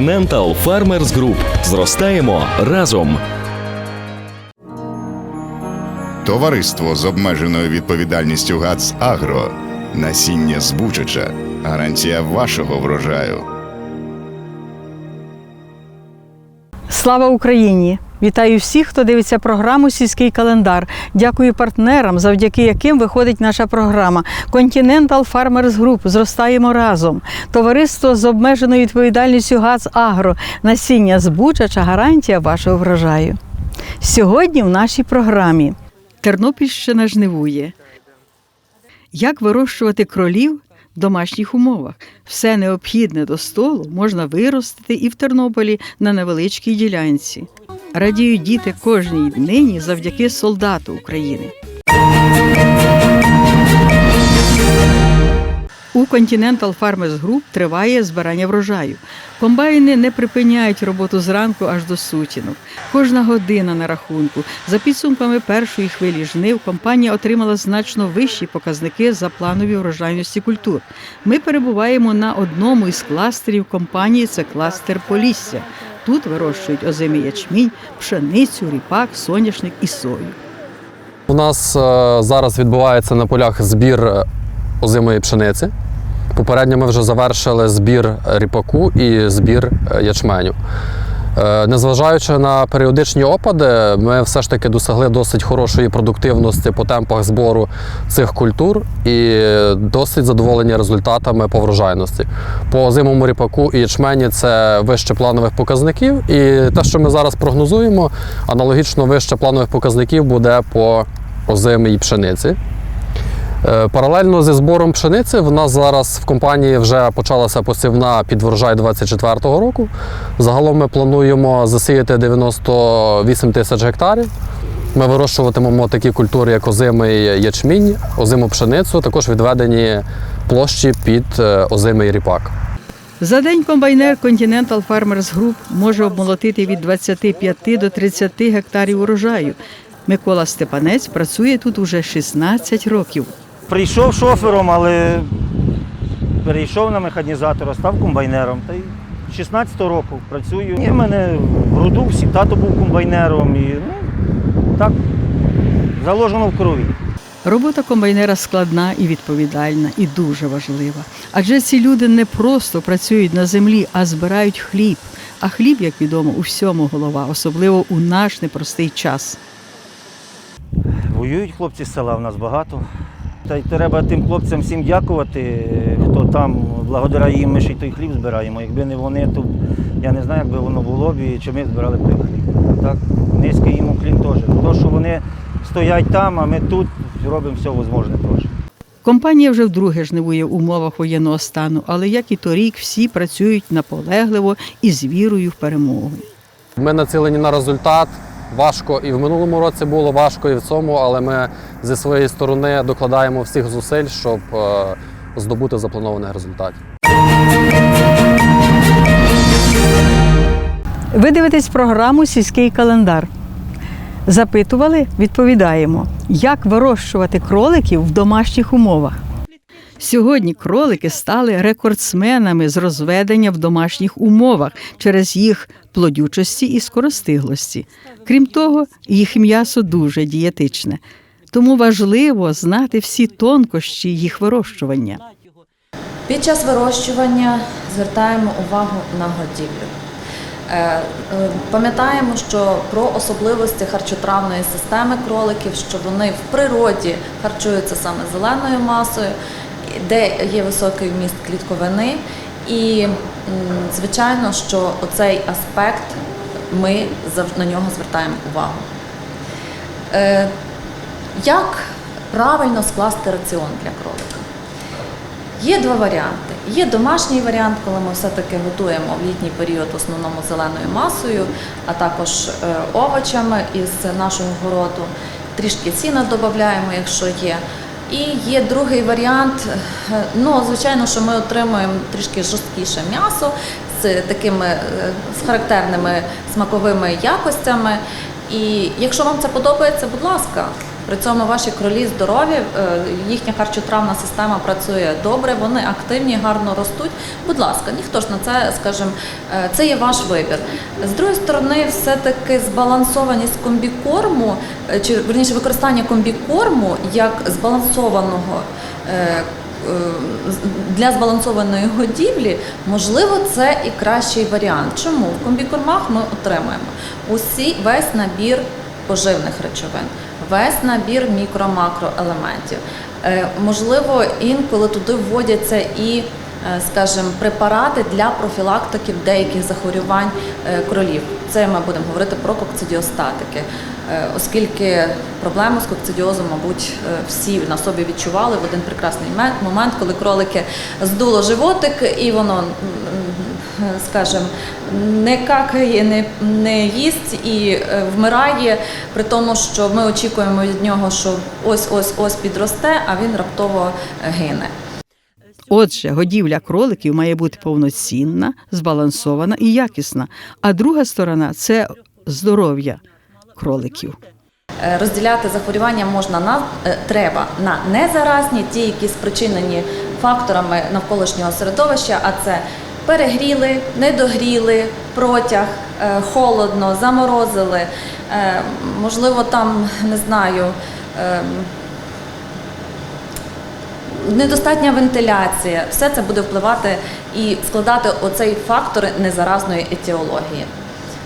Continental Farmers Group. Зростаємо разом. Товариство з обмеженою відповідальністю ГАЦ Агро. Насіння збучача. Гарантія вашого врожаю. Слава Україні! Вітаю всіх, хто дивиться програму Сільський календар. Дякую партнерам, завдяки яким виходить наша програма. Continental Farmers Group. Зростаємо разом. Товариство з обмеженою відповідальністю ГАЗ Агро. Насіння збучача гарантія вашого врожаю. Сьогодні в нашій програмі Тернопільщина жнивує. Як вирощувати кролів в домашніх умовах? Все необхідне до столу можна виростити і в Тернополі на невеличкій ділянці. Радіють діти кожній днині завдяки солдату України. У Continental Farmers Group триває збирання врожаю. Комбайни не припиняють роботу зранку аж до сутінок. Кожна година на рахунку. За підсумками першої хвилі жнив компанія отримала значно вищі показники за планові врожайності культур. Ми перебуваємо на одному із кластерів компанії. Це кластер Полісся. Тут вирощують озимий ячмінь, пшеницю, ріпак, соняшник і сою. У нас е, зараз відбувається на полях збір е, озимої пшениці. Попередньо ми вже завершили збір ріпаку і збір е, ячменю. Е, Незважаючи на періодичні опади, ми все ж таки досягли досить хорошої продуктивності по темпах збору цих культур і досить задоволені результатами по врожайності. По озимому ріпаку і ячмені це вище планових показників. І те, що ми зараз прогнозуємо, аналогічно вище планових показників буде по озимій пшениці. Е, Паралельно зі збором пшениці в нас зараз в компанії вже почалася посівна під врожай 24-го року. Загалом ми плануємо засіяти 98 тисяч гектарів. Ми вирощуватимемо такі культури, як озимий ячмінь, озиму пшеницю, також відведені площі під е, озимий ріпак. За день комбайнер Continental Farmers Group може обмолотити від 25 до 30 гектарів урожаю. Микола Степанець працює тут уже 16 років. Прийшов шофером, але перейшов на механізатора, став комбайнером. Та й 16 року працюю. І в мене в роду всі тато був комбайнером. І ну, так заложено в крові. Робота комбайнера складна і відповідальна, і дуже важлива. Адже ці люди не просто працюють на землі, а збирають хліб. А хліб, як відомо, у всьому голова, особливо у наш непростий час. Воюють хлопці з села, в нас багато. Та й треба тим хлопцям всім дякувати, хто там, благодаря їм ми ще й той хліб збираємо. Якби не вони, то я не знаю, як би воно було б і чи ми збирали б той хліб. Так, низький їм уклін теж. То, що вони стоять там, а ми тут робимо все можливе теж. Компанія вже вдруге жнивує в умовах воєнного стану, але як і торік, всі працюють наполегливо і з вірою в перемогу. Ми націлені на результат. Важко і в минулому році було важко, і в цьому, але ми зі своєї сторони докладаємо всіх зусиль, щоб е, здобути запланованих результатів. Ви дивитесь програму Сільський календар. Запитували, відповідаємо, як вирощувати кроликів в домашніх умовах. Сьогодні кролики стали рекордсменами з розведення в домашніх умовах через їх плодючості і скоростиглості. Крім того, їх м'ясо дуже дієтичне. Тому важливо знати всі тонкощі їх вирощування. Під час вирощування звертаємо увагу на годівлю. Е, е, Пам'ятаємо, що про особливості харчотравної системи кроликів, що вони в природі харчуються саме зеленою масою, де є високий вміст клітковини. І, звичайно, що оцей аспект ми на нього звертаємо увагу. Е, Як правильно скласти раціон для кролика? Є два варіанти. Є домашній варіант, коли ми все-таки готуємо в літній період в основному зеленою масою, а також е, овочами із нашого городу. Трішки сіна додаємо, якщо є. І є другий варіант. Ну, звичайно, що ми отримуємо трішки жорсткіше м'ясо з такими е, з характерними смаковими якостями. І якщо вам це подобається, будь ласка, При цьому ваші кролі здорові, е, їхня харчотравна система працює добре, вони активні, гарно ростуть. Будь ласка, ніхто ж на це, скажімо, е, це є ваш вибір. З другої сторони, все-таки збалансованість комбікорму, е, чи верніше використання комбікорму як збалансованого. Для збалансованої годівлі, можливо, це і кращий варіант. Чому в комбікормах ми отримуємо усі весь набір поживних речовин, весь набір мікро-макроелементів. елементів Можливо, інколи туди вводяться і, е, скажімо, препарати для профілактики деяких захворювань е, кролів. Це ми будемо говорити про кокцидіостатики, Е, оскільки проблему з кокцидіозом, мабуть, е, всі на собі відчували в один прекрасний ме- момент, коли кролики здуло животик, і воно, м, м, не какає, не, не їсть і е, вмирає, при тому, що ми очікуємо від нього, що ось ось ось підросте, а він раптово е, гине. Отже, годівля кроликів має бути повноцінна, збалансована і якісна. А друга сторона це здоров'я кроликів. Е, Розділяти захворювання можна на е, треба на незаразні, ті, які спричинені факторами навколишнього середовища, а це перегріли, недогріли, протяг, е, холодно, заморозили, можливо, там не знаю. Недостатня вентиляція, все це буде впливати і складати оцей фактор незаразної етіології.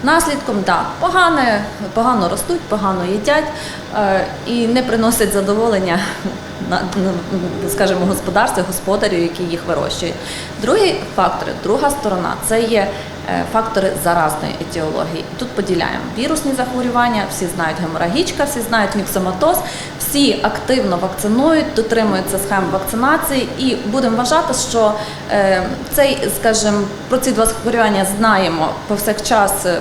Наслідком, да, погане, погано ростуть, погано їдять е, і не приносять задоволення скажімо, господарстві, господарю, який їх вирощує. Другі фактори, друга сторона це є фактори заразної етіології. Тут поділяємо вірусні захворювання, всі знають геморагічка, всі знають міксоматоз, всі активно вакцинують, дотримуються схем вакцинації, і будемо вважати, що е, цей, скажімо, про ці два захворювання знаємо повсякчас, е,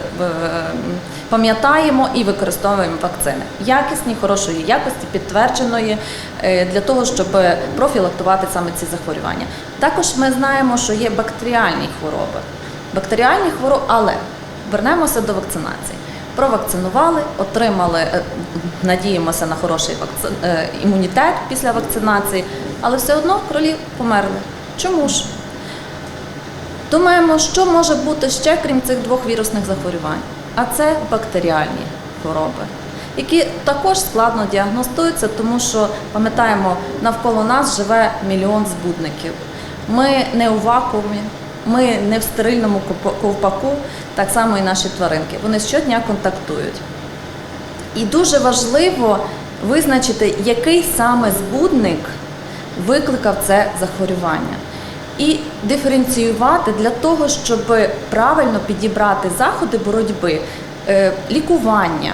пам'ятаємо і використовуємо вакцини. Якісні, хорошої якості, підтвердженої е, для того, щоб профілактувати саме ці захворювання. Також ми знаємо, що є бактеріальні хвороби. Бактеріальні хвороби, але вернемося до вакцинації. Провакцинували, отримали, е, надіємося на хороший вакци- е, імунітет після вакцинації, але все одно кролі померли. Чому ж? Думаємо, що може бути ще крім цих двох вірусних захворювань, а це бактеріальні хвороби, які також складно діагностуються, тому що пам'ятаємо, навколо нас живе мільйон збудників. Ми не у вакуумі, ми не в стерильному ковпаку, так само і наші тваринки. Вони щодня контактують. І дуже важливо визначити, який саме збудник викликав це захворювання. І диференціювати для того, щоб правильно підібрати заходи боротьби, е, лікування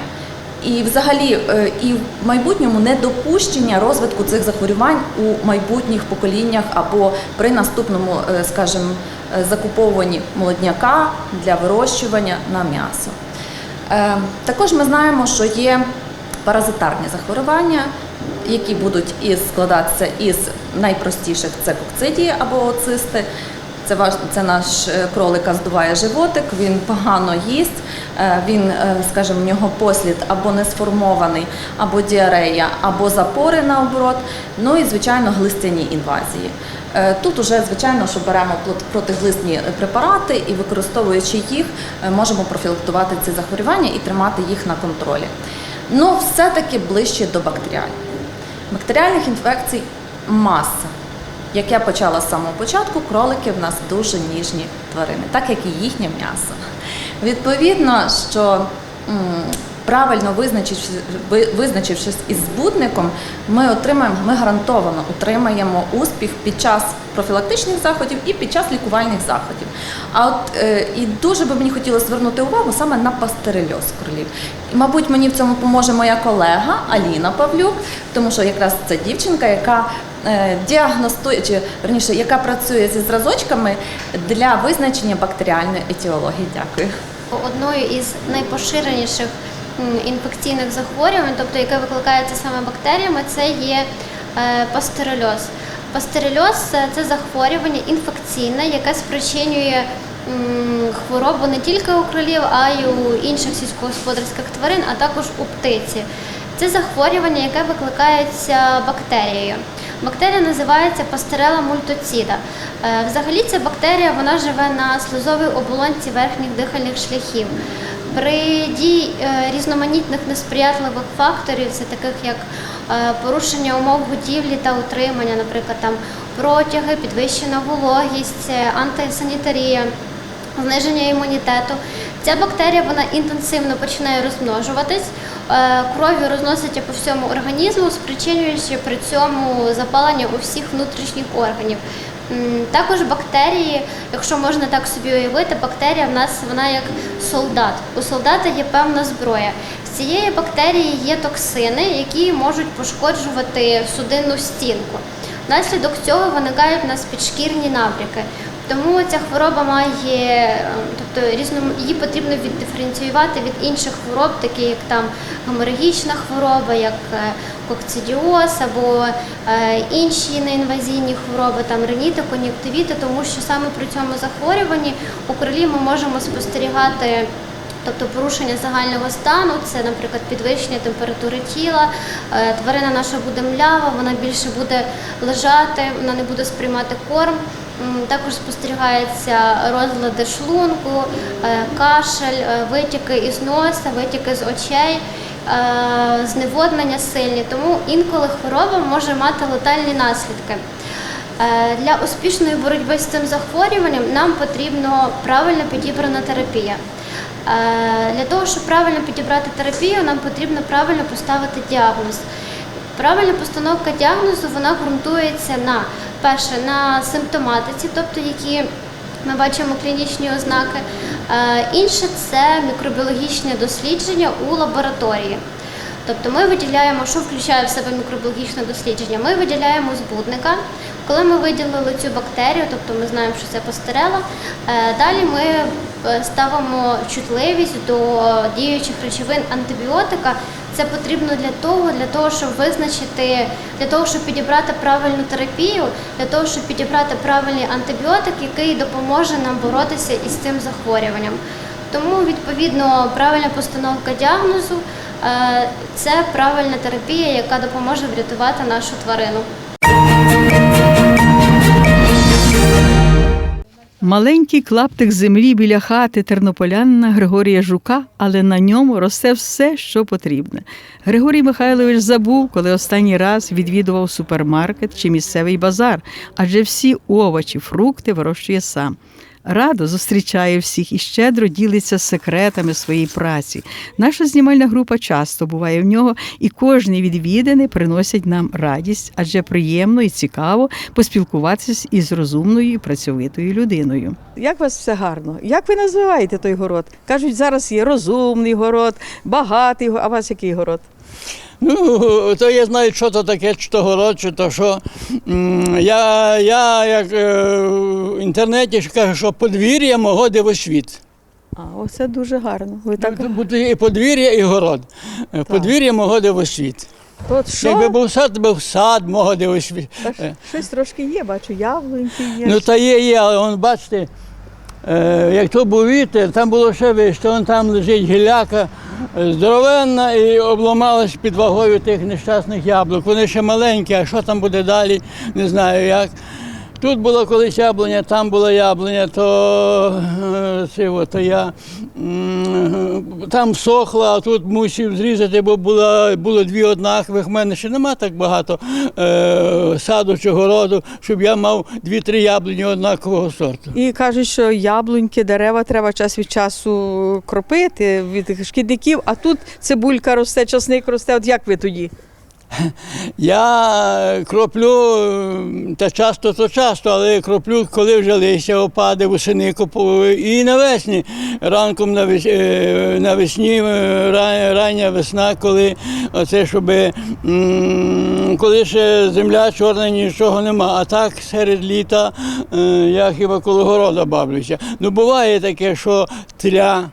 і взагалі е, і в майбутньому недопущення розвитку цих захворювань у майбутніх поколіннях або при наступному, е, скажімо, е, закуповуванні молодняка для вирощування на м'ясо. Також ми знаємо, що є паразитарні захворювання, які будуть із складатися із найпростіших це кокцидії або оцисти. Це ваш це наш е, кролика здуває животик, він погано їсть, е, він, е, скажімо, в нього послід або не сформований, або діарея, або запори наоборот. Ну і звичайно глистяні інвазії. Тут уже звичайно, що беремо протиглисні препарати і використовуючи їх, можемо профілактувати ці захворювання і тримати їх на контролі. Ну, все-таки ближче до бактеріальних. Бактеріальних інфекцій маса. Як я почала з самого початку, кролики в нас дуже ніжні тварини, так як і їхнє м'ясо. Відповідно, що правильно визначившись, із збудником, ми отримаємо, ми гарантовано отримаємо успіх під час профілактичних заходів і під час лікувальних заходів. А от е, і дуже би мені хотілося звернути увагу саме на пастерельоз кролів. І, мабуть, мені в цьому поможе моя колега Аліна Павлюк, тому що якраз це дівчинка, яка діагностує, чи верніше, яка працює зі зразочками для визначення бактеріальної етіології. Дякую. Одною із найпоширеніших інфекційних захворювань, тобто яке викликається саме бактеріями, це є е. Пастерельоз це, це захворювання інфекційне, яке спричинює хворобу не тільки у кролів, а й у інших сільськогосподарських тварин, а також у птиці. Це захворювання, яке викликається бактерією. Бактерія називається пастерела мультоціда. Е, Взагалі ця бактерія вона живе на слизовій оболонці верхніх дихальних шляхів. При дії е, різноманітних несприятливих факторів, це таких як е, порушення умов годівлі та утримання, наприклад, там протяги, підвищена вологість, антисанітарія, зниження імунітету. Ця бактерія вона інтенсивно починає розмножуватись, е, кров'ю розноситься по всьому організму, спричинюючи при цьому запалення у всіх внутрішніх органів. Також бактерії, якщо можна так собі уявити, бактерія в нас вона як солдат. У солдата є певна зброя. З цієї бактерії є токсини, які можуть пошкоджувати судинну стінку. Внаслідок цього виникають у нас підшкірні набряки. Тому ця хвороба має, е, тобто різно її потрібно віддиференціювати від інших хвороб, такі як там геморагічна хвороба, як е, кокцидіоз або е, інші неінвазійні хвороби, там реніти, кон'юктивіти, тому що саме при цьому захворюванні у крилі ми можемо спостерігати. Тобто порушення загального стану, це, наприклад, підвищення температури тіла, е, тварина наша буде млява, вона більше буде лежати, вона не буде сприймати корм. Також спостерігаються розлади шлунку, е, кашель, е, витіки із носа, витіки з очей, е, зневоднення сильні. Тому інколи хвороба може мати летальні наслідки. Для успішної боротьби з цим захворюванням нам потрібно правильно підібрана терапія. Для того, щоб правильно підібрати терапію, нам потрібно правильно поставити діагноз. Правильна постановка діагнозу вона ґрунтується на перше на симптоматиці, тобто які ми бачимо клінічні ознаки. Е, Інше це мікробіологічне дослідження у лабораторії. Тобто ми виділяємо, що включає в себе мікробіологічне дослідження. Ми виділяємо збудника. Коли ми виділили цю бактерію, тобто ми знаємо, що це пастерела, е, далі ми е, ставимо чутливість до діючих речовин антибіотика. Це потрібно для того, для того, щоб визначити, для того, щоб підібрати правильну терапію, для того, щоб підібрати правильний антибіотик, який допоможе нам боротися із цим захворюванням. Тому, відповідно, правильна постановка діагнозу е, це правильна терапія, яка допоможе врятувати нашу тварину. Маленький клаптик землі біля хати тернополянина Григорія Жука, але на ньому росте все, що потрібне. Григорій Михайлович забув, коли останній раз відвідував супермаркет чи місцевий базар, адже всі овочі, фрукти вирощує сам. Радо зустрічає всіх і щедро ділиться секретами своєї праці. Наша знімальна група часто буває в нього, і кожні відвідини приносять нам радість, адже приємно і цікаво поспілкуватися із розумною і працьовитою людиною. Як у вас все гарно? Як ви називаєте той город? Кажуть, зараз є розумний город, багатий, а у вас який город? Ну, то я знаю, що то таке, чи то город, чи то що. Я, я як е, в інтернеті ж кажу, що подвір'я мого дивосвіт. А, оце дуже гарно. Ви так. Буде і подвір'я, і город. Е, Подвір'я мого дивосвіт. от що? Якби був сад, то був сад мого дивосвіт. Та щось трошки є, бачу, яблуньки є. Ну та є, є, але он, бачите, як то був вітер, там було ще вище, вон там лежить гіляка е, здоровенна і обламалась під вагою тих нещасних яблук. Вони ще маленькі, а що там буде далі, не знаю як. Тут була колись яблуня, там була яблуня, то, е, це, то я там сохла, а тут мусив зрізати, бо була, було дві однакових. У мене ще нема так багато е, саду чи городу, щоб я мав дві-три яблуні однакового сорту. І кажуть, що яблуньки, дерева треба час від часу кропити від шкідників, а тут цибулька росте, часник росте. От як ви тоді? Я кроплю та часто, то часто, але кроплю, коли вже листя опаде, восени. І навесні, ранком е, навесні, е, рання весна, коли оце, щоб коли ще земля чорна, нічого нема. А так серед літа е, я хіба коло города бавлюся. Ну буває таке, що тля.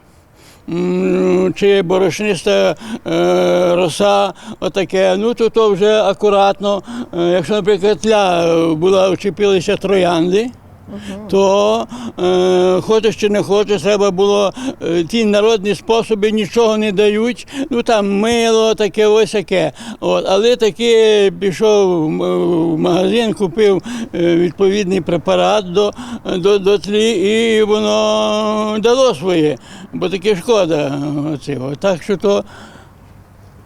Чи борошниста е, роса, отаке. Ну то, то вже акуратно. Е, якщо, наприклад, тля е, була вчепилися троянди, то е, хочеш чи не хочеш, треба було е, ті народні способи нічого не дають. Ну там мило, таке ось таке. От, але таки пішов в магазин, купив е, відповідний препарат до, до, до тлі, і воно дало своє, бо таке шкода цього. Так що то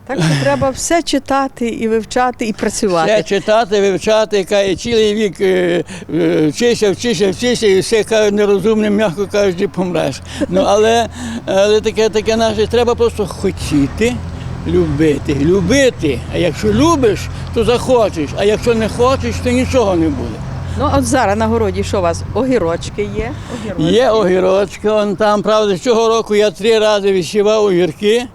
Так що треба все читати і вивчати, і працювати. все читати, вивчати, каже, цілий вік е, е, вчися, вчися, вчися, і все кажуть нерозумним, м'яко кажуть, і помреш. Ну, але, але таке, таке наше, треба просто хотіти. Любити, любити. А якщо любиш, то захочеш. А якщо не хочеш, то нічого не буде. Ну от зараз на городі що у вас? Огірочки є? Огірочки. Є огірочки, он там, правда, цього року я три рази висівав огірки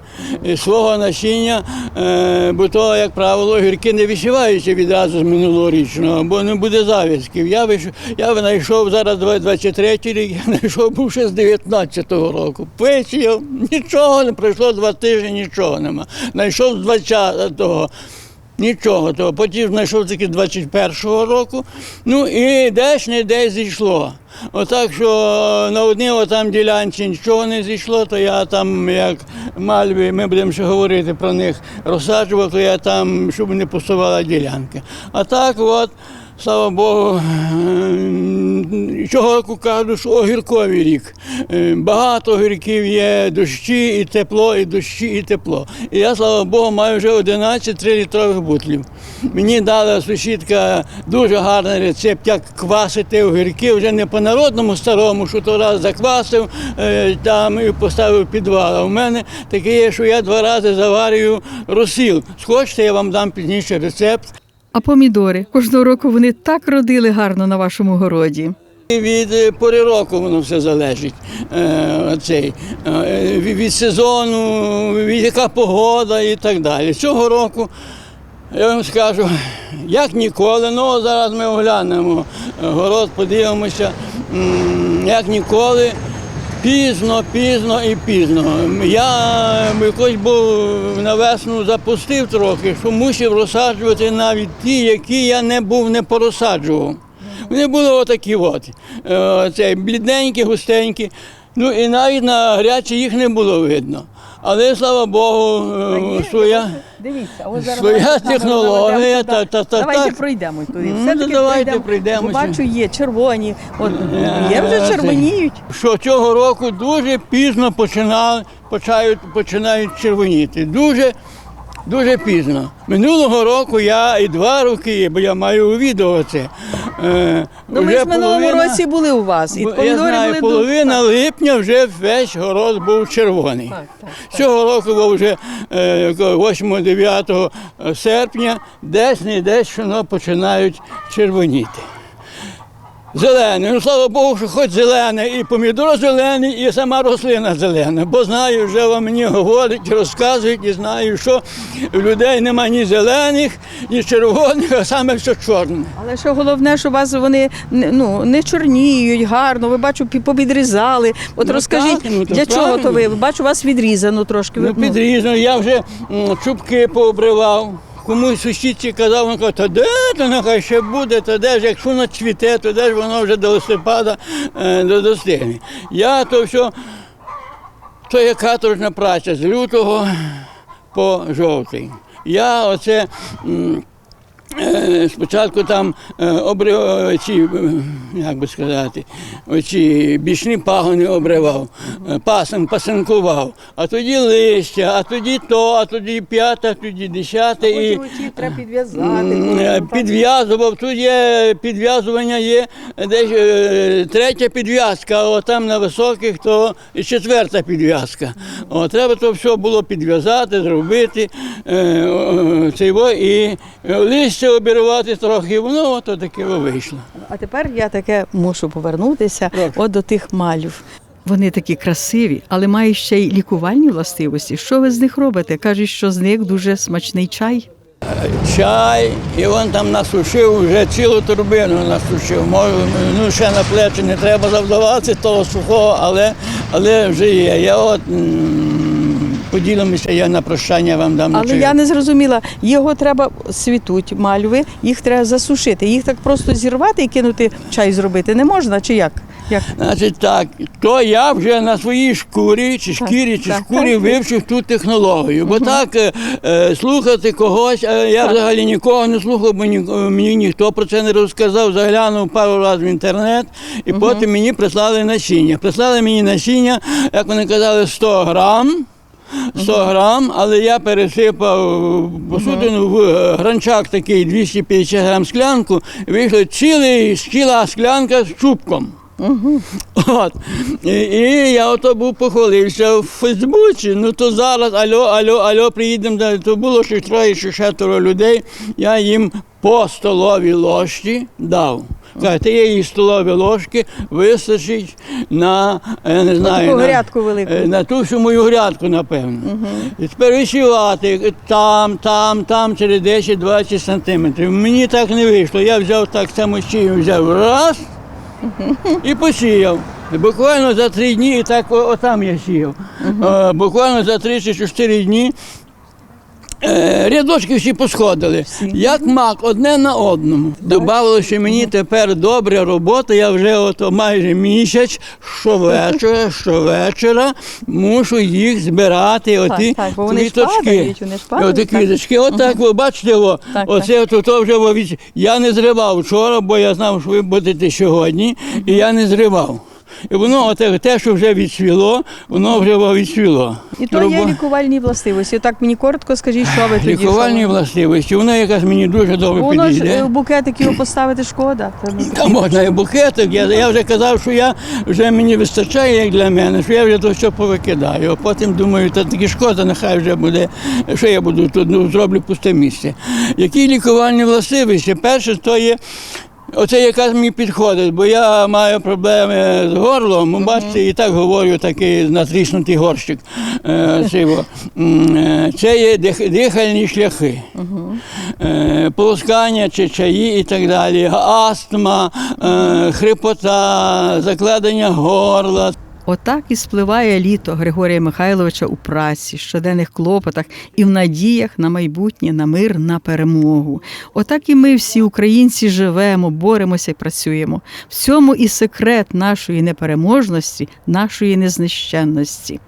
е, свого насіння, е, бо то, як правило, огірки не висіваються відразу з минулорічного, бо не буде зав'язків. Я виш... я знайшов зараз 23 рік, я знайшов був ще з 19-го року. Висіяв, нічого не пройшло два тижні, нічого нема. Знайшов з 20-го. Нічого того. Потім знайшов таки 21-го року. Ну і десь не десь зійшло. Отак, що на одній отам ділянці нічого не зійшло, то я там, як мальві, ми будемо ще говорити про них, розсаджував, то я там, щоб не пустувала ділянки. А так, от, слава Богу, ем, цього року кажуть, що огірковий рік. Е, Багато огірків є, дощі і тепло, і дощі, і тепло. І я, слава Богу, маю вже 11 3-літрових бутлів. Мені дала сусідка дуже гарний рецепт, як квасити огірки, вже не по народному старому, що то раз заквасив е, там і поставив підвал. А в мене таке є, що я два рази заварюю розсіл. Схочете, я вам дам пізніше рецепт. А помідори кожного року вони так родили гарно на вашому городі. Від е, пори року воно все залежить. Е, цей, е, від сезону, від яка погода і так далі. Цього року, я вам скажу, як ніколи, ну зараз ми оглянемо город, подивимося, як ніколи. Пізно, пізно і пізно. Я якось був на весну запустив трохи, що мусив розсаджувати навіть ті, які я не був не порозсаджував. Вони були отакі от. Е, Це блідненькі, густенькі. Ну і навіть на гарячі їх не було видно. Але слава Богу, е, своя. Дивіться, ось зараз Своя давайте з нами технологія, та- та- та- Давайте так. пройдемо туди. Ну, Все-таки давайте прийдемо Бо бачу, є червоні. От Е, є вже червоніють. Що цього року дуже пізно починали, почають, починають червоніти. Дуже, дуже пізно. Минулого року я і два роки, бо я маю відео це. Е, Ну ми ж минулому році були у вас. І я знаю, були половина дуже- липня вже весь город був червоний. Так, так, Цього року був вже е, 8-9 серпня, десь не десь воно починають червоніти. Зелене, ну слава Богу, що хоч зелене, і помідор зелений, і сама рослина зелена. Бо знаю, вже вам мені говорять, розказують і знаю, що в людей нема ні зелених, ні червоних, а саме все чорне. Але що головне, що у вас вони ну, не чорніють гарно. Ви бачу, побідрізали. От Ну, розкажіть, так, ну, то для чого то ви? Бачу, у вас відрізано трошки. Ви- Ну, підрізно, я вже м, чубки пообривав. Комусь сусідці казав, він каже, та де то нехай ще буде, то де ж, якщо воно цвіте, то де ж воно вже до листопада е, до- достигне. Я то все, то є каторжна праця з лютого по жовтий. Я оце. Е, Спочатку там е, обрив ці, е, як би сказати, оці бічні пагони обривав, пасен, пасинкував, а тоді листя, а тоді то, а тоді п'яте, а тоді десяте. І, треба підв'язати. Підв'язував, тут є підв'язування, є десь третя підв'язка, а там на високих то четверта підв'язка. О, треба то все було підв'язати, зробити це і е, листя обірвати трохи, воно ото таке вийшло. А тепер я таке мушу повернутися Прошу. от до тих малів. Вони такі красиві, але мають ще й лікувальні властивості. Що ви з них робите? Кажуть, що з них дуже смачний чай. Чай, і він там насушив, вже цілу турбину насушив. Може, ну ще на плечі не треба завдавати того сухого, але, але вже є. Я от поділимося, я на прощання вам дам. Але чаю. я не зрозуміла, його треба світуть мальви, їх треба засушити. Їх так просто зірвати і кинути чай зробити не можна, чи як? як? Значить так, то я вже на своїй шкурі, чи шкірі, чи так, шкурі так. вивчив ту технологію. Бо так е, е, слухати когось, е, я взагалі нікого не слухав, бо ні, е, мені ніхто про це не розказав. Заглянув пару разів в інтернет, і потім мені прислали насіння. Прислали мені насіння, як вони казали, 100 грам. 100 грам, але я пересипав посудину в е, гранчак такий 250 грам склянку, і вийшло цілий ціла склянка з чубком. От. І, і я ото був похвалився в Фейсбуці. Ну то зараз альо, альо, альо, приїдемо. То було ще троє чи шестеро людей. Я їм по столовій ложці дав. Кажу, тієї столові ложки вистачить на, я не знаю, таку на, грядку велику. е, на ту всю мою грядку, напевно. І тепер висівати там, там, там, через 10-20 сантиметрів. Мені так не вийшло. Я взяв так само самостійно, взяв раз і посіяв. Буквально за три дні, і так отам я сіяв. Е, Буквально за три чи чотири дні. Е, Рядочки всі посходили, як мак, одне на одному. Добавилося мені тепер добра робота. Я вже ото майже місяць щовечора, щовечора мушу їх збирати. Оті так, ж квіточки. Оті так. квіточки. Отак, ви бачите, о, Так, оце то, то вже я не зривав вчора, бо я знав, що ви будете сьогодні, і я не зривав. І воно, оте, те, що вже відсвіло, воно вже відсвіло. І то є лікувальні властивості. Так мені коротко скажіть, що ви тоді. Лікувальні що властивості, воно якась мені дуже добре Воно підійде. е, в букетик його поставити шкода. Та можна і букетик. Я, я вже казав, що я вже мені вистачає як для мене, що я вже то все повикидаю. А потім думаю, та таки шкода, нехай вже буде, що я буду тут, ну, зроблю пусте місце. Які лікувальні властивості? Перше, то є. Оце якраз мені підходить, бо я маю проблеми з горлом. Бачите, і так говорю, такий натріснутий горщик. Е, е, Це є дихальні шляхи. Е, полоскання чи чаї і так далі, астма, е, хрипота, закладення горла. Отак і спливає літо Григорія Михайловича у праці, щоденних клопотах і в надіях на майбутнє, на мир, на перемогу. Отак і ми всі українці живемо, боремося і працюємо. В цьому і секрет нашої непереможності, нашої незнищенності.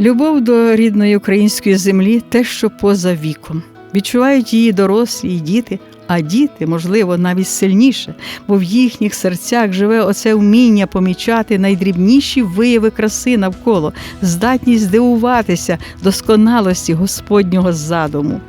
Любов до рідної української землі те, що поза віком. Відчувають її дорослі і діти, а діти, можливо, навіть сильніше, бо в їхніх серцях живе оце вміння помічати найдрібніші вияви краси навколо, здатність здивуватися досконалості Господнього задуму.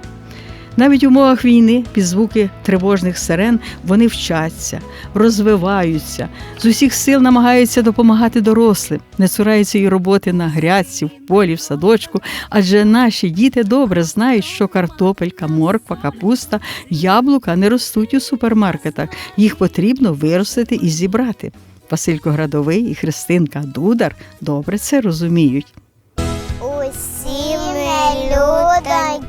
Навіть у умовах війни під звуки тривожних сирен вони вчаться, розвиваються, з усіх сил намагаються допомагати дорослим, не цураються й роботи на грядці, в полі, в садочку, адже наші діти добре знають, що картопелька, морква, капуста, яблука не ростуть у супермаркетах. Їх потрібно виростити і зібрати. Василько Градовий і Христинка Дудар добре це розуміють. Ми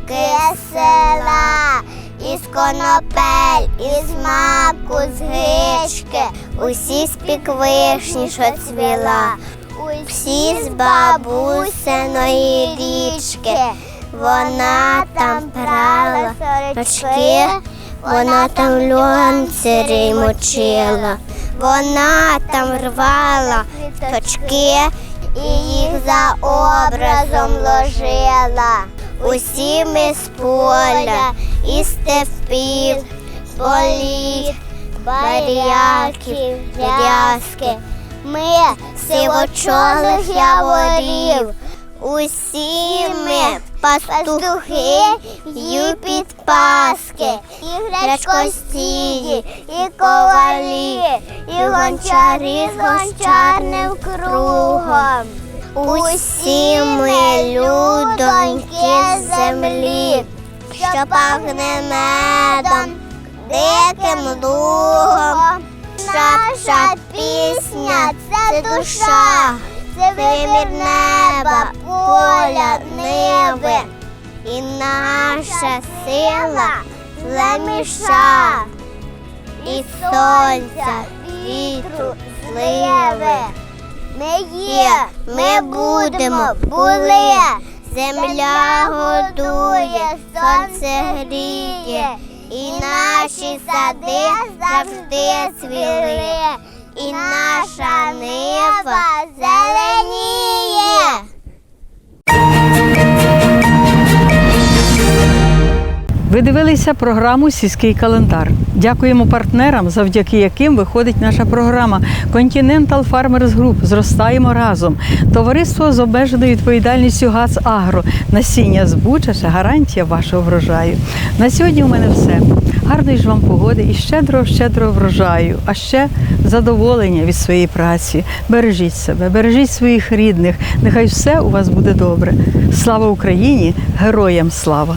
села, із конопель, із маку, з гички, усі спік вишні, що цвіла, усі з бабусиної річки. Вона там прала точки, вона там льонцері мочила, вона там рвала точки і їх за образом ложила. Усі ми з поля, і степів, полів, баряків, рязки. Ми сивочолих яворів. Усі ми пастухи й підпаски, і гречкостії, і ковалі, і гончарі з гончарним кругом. Усі ми людоньки землі, що пахне медом, диким лугом. Наша пісня це душа, це вимір неба, поля, ниви. І наша сила племіша, і сонця, вітру, зливи. Ми є, ми будемо, були. Земля годує, сонце гріє, і наші сади завжди цвіли, і наша нива зеленіє. Ви дивилися програму Сільський календар. Дякуємо партнерам, завдяки яким виходить наша програма Continental Farmers Group. Зростаємо разом. Товариство з обмеженою відповідальністю ГАЦ Агро. Насіння збучача гарантія вашого врожаю. На сьогодні у мене все. Гарної ж вам погоди і щедрого, щедрого врожаю, а ще задоволення від своєї праці. Бережіть себе, бережіть своїх рідних. Нехай все у вас буде добре. Слава Україні! Героям слава!